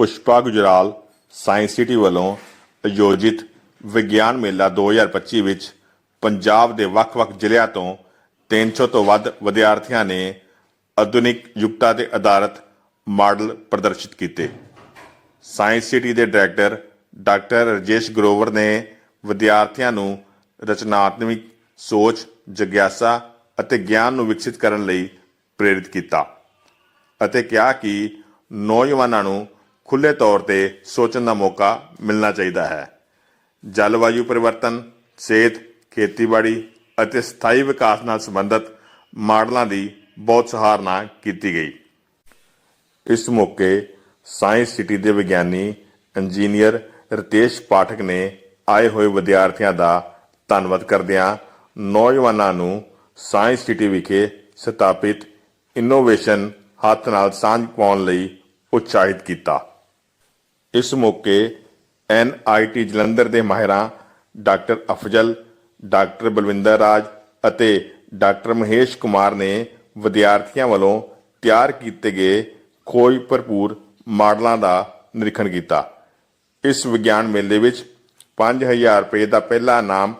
Pushpa Gujral science city ਵੱਲੋਂ ਆਯੋਜਿਤ ਵਿਗਿਆਨ ਮੇਲਾ 2025 ਵਿੱਚ ਪੰਜਾਬ ਦੇ ਵੱਖ-ਵੱਖ ਜ਼ਿਲ੍ਹਿਆਂ ਤੋਂ 300 ਤੋਂ ਵੱਧ ਵਿਦਿਆਰਥੀਆਂ ਨੇ ਆਧੁਨਿਕ ਯੁਕਤਾ ਤੇ ਆਧਾਰਿਤ ਮਾਡਲ ਪ੍ਰਦਰਸ਼ਿਤ ਕੀਤੇ। ਸਾਇੰਸ ਸਿਟੀ ਦੇ ਡਾਇਰੈਕਟਰ ਡਾਕਟਰ ਰਜੇਸ਼ ਗਰੋਵਰ ਨੇ ਵਿਦਿਆਰਥੀਆਂ ਨੂੰ ਰਚਨਾਤਮਕ ਸੋਚ, ਜਗਿਆਸਾ ਅਤੇ ਗਿਆਨ ਨੂੰ ਵਿਕਸਿਤ ਕਰਨ ਲਈ ਪ੍ਰੇਰਿਤ ਕੀਤਾ ਅਤੇ ਕਿਹਾ ਕਿ ਨੌਜਵਾਨਾਂ ਨੂੰ ਖੁੱਲੇ ਤੌਰ ਤੇ ਸੋਚਣ ਦਾ ਮੌਕਾ ਮਿਲਣਾ ਚਾਹੀਦਾ ਹੈ। ਜਲਵਾਯੂ ਪਰਿਵਰਤਨ, ਸਿਹਤ, ਖੇਤੀਬਾੜੀ ਅਤੇ ਸਥਾਈ ਵਿਕਾਸ ਨਾਲ ਸੰਬੰਧਿਤ ਮਾਡਲਾਂ ਦੀ ਬਹੁਤ ਸਹਾਰਨਾ ਕੀਤੀ ਗਈ। ਇਸ ਮੌਕੇ ਸਾਇੰਸ ਸਿਟੀ ਦੇ ਵਿਗਿਆਨੀ ਇੰਜੀਨੀਅਰ ਰਤੇਸ਼ ਪਾਠਕ ਨੇ ਆਏ ਹੋਏ ਵਿਦਿਆਰਥੀਆਂ ਦਾ ਧੰਨਵਾਦ ਕਰਦਿਆਂ ਨੌਜਵਾਨਾਂ ਨੂੰ ਸਾਇੰਸ ਸਿਟੀ ਵਿਖੇ ਸਥਾਪਿਤ ਇਨੋਵੇਸ਼ਨ ਹੱਥ ਨਾਲ ਸਾਂਝ ਪਾਉਣ ਲਈ ਉਤਸ਼ਾਹਿਤ ਕੀਤਾ। ਇਸ ਮੌਕੇ ਐਨਆਈਟੀ ਜਲੰਧਰ ਦੇ ਮਾਹਿਰਾਂ ਡਾਕਟਰ ਅਫਜ਼ਲ, ਡਾਕਟਰ ਬਲਵਿੰਦਰ ਰਾਜ ਅਤੇ ਡਾਕਟਰ ਮਹੇਸ਼ ਕੁਮਾਰ ਨੇ ਵਿਦਿਆਰਥੀਆਂ ਵੱਲੋਂ ਤਿਆਰ ਕੀਤੇ ਗਏ ਖੋਜ ਭਰਪੂਰ ਮਾਡਲਾਂ ਦਾ ਨਿਰੀਖਣ ਕੀਤਾ। ਇਸ ਵਿਗਿਆਨ ਮੇਲੇ ਵਿੱਚ 5000 ਰੁਪਏ ਦਾ ਪਹਿਲਾ ਇਨਾਮ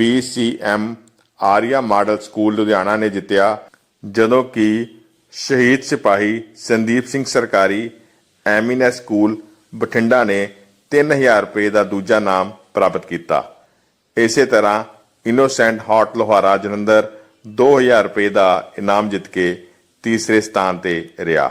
BCM Arya model school Ludhiana ਨੇ ਜਿੱਤਿਆ, ਜਦੋਂ ਕਿ ਸ਼ਹੀਦ ਸਿਪਾਹੀ ਸੰਦੀਪ ਸਿੰਘ ਸਰਕਾਰੀ ਐਮੀਨੈਸ ਸਕੂਲ ਬਠਿੰਡਾ ਨੇ 3000 ਰੁਪਏ ਦਾ ਦੂਜਾ ਨਾਮ ਪ੍ਰਾਪਤ ਕੀਤਾ। ਇਸੇ ਤਰ੍ਹਾਂ ਇਨੋਸੈਂਟ ਹਾਟ ਲੋਹਾਰਾ ਜਲੰਧਰ 2000 ਰੁਪਏ ਦਾ ਇਨਾਮ ਜਿੱਤ ਕੇ ਤੀਸਰੇ ਸਥਾਨ ਤੇ ਰਿਹਾ।